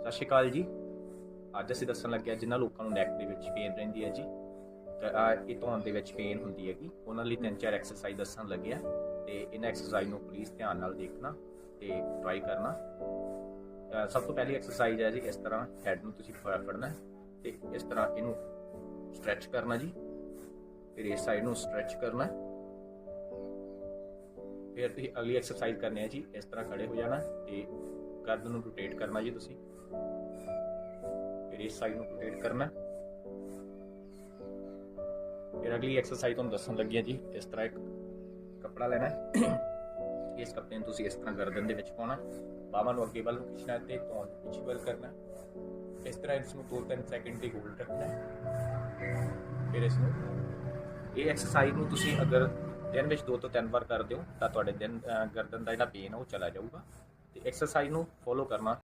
ਸਤਿ ਸ਼੍ਰੀ ਅਕਾਲ ਜੀ। ਅੱਜ ਅਸੀਂ ਦੱਸਣ ਲੱਗੇ ਲੱਗਿਆ ਜਿਨ੍ਹਾਂ ਲੋਕਾਂ ਨੂੰ ਨੈਕ ਦੇ ਵਿੱਚ ਪੇਨ ਰਹਿੰਦੀ ਹੈ ਜੀ। ਤੇ ਇਹ ਧੌਣ ਦੇ ਵਿੱਚ ਪੇਨ ਹੁੰਦੀ ਹੈਗੀ। ਉਹਨਾਂ ਲਈ ਤਿੰਨ ਚਾਰ ਐਕਸਰਸਾਈਜ਼ ਦੱਸਣ ਲੱਗੇ ਆ ਤੇ ਇਹਨਾਂ ਐਕਸਰਸਾਈਜ਼ ਨੂੰ ਪਲੀਜ਼ ਧਿਆਨ ਨਾਲ ਦੇਖਣਾ ਤੇ ਟਰਾਈ ਕਰਨਾ। ਸਭ ਤੋਂ ਪਹਿਲੀ ਐਕਸਰਸਾਈਜ਼ ਹੈ ਜੀ, ਇਸ ਤਰ੍ਹਾਂ ਹੈਡ ਨੂੰ ਤੁਸੀਂ ਫ- ਫੜਨਾ ਹੈ ਤੇ ਇਸ ਤਰ੍ਹਾਂ ਇਹਨੂੰ ਸਟ੍ਰੈਚ ਕਰਨਾ ਜੀ। ਫਿਰ ਇਸ ਸਾਈਡ ਨੂੰ ਸਟ੍ਰੈਚ ਕਰਨਾ ਫਿਰ ਤੁਸੀਂ ਅਗਲੀ ਐਕਸਰਸਾਈਜ਼ ਕਰਨੀ ਹੈ ਜੀ, ਇਸ ਤਰ੍ਹਾਂ ਖੜੇ ਹੋ ਜਾਣਾ ਤੇ ਗਰਦਨ ਨੂੰ ਰੋਟੇਟ ਕਰਨਾ ਜੀ ਤੁਸੀਂ। ਇਸ ਸਾਈਡ ਨੂੰ ਰੋਟੇਟ ਕਰਨਾ। ਫਿਰ ਅਗਲੀ ਐਕਸਰਸਾਈਜ਼ ਤੁਹਾਨੂੰ ਦੱਸਣ ਲੱਗੀ ਹੈ ਜੀ ਇਸ ਤਰ੍ਹਾਂ ਇੱਕ ਕੱਪੜਾ ਲੈਣਾ। ਇਸ ਕੱਪੜੇ ਨੂੰ ਤੁਸੀਂ ਇਸ ਤਰ੍ਹਾਂ ਗਰਦਨ ਦੇ ਵਿੱਚ ਪਾਉਣਾ। ਬਾਹਾਂ ਨੂੰ ਅੱਗੇ ਵੱਲ ਨੂੰ ਖਿੱਚਣਾ ਤੇ ਧੌਣ ਪਿੱਛੇ ਵੱਲ ਕਰਨਾ। ਇਸ ਤਰ੍ਹਾਂ ਇਸ ਨੂੰ 2-3 ਸੈਕਿੰਡ ਦੀ ਹੋਲਡ ਰੱਖਣਾ। ਫਿਰ ਇਸ ਨੂੰ ਇਹ ਐਕਸਰਸਾਈਜ਼ ਨੂੰ ਤੁਸੀਂ ਅਗਰ ਦਿਨ ਵਿੱਚ 2 ਤੋਂ 3 ਵਾਰ ਕਰਦੇ ਹੋ ਤਾਂ ਤੁਹਾਡੇ ਦਿਨ ਗਰਦਨ ਦਾ ਜਿਹੜਾ ਪੇਨ ਉਹ ਚਲਾ ਜਾਊਗਾ। ਤੇ ਐਕਸਰਸਾਈਜ਼ ਨੂੰ ਫੋਲੋ ਕਰਨਾ।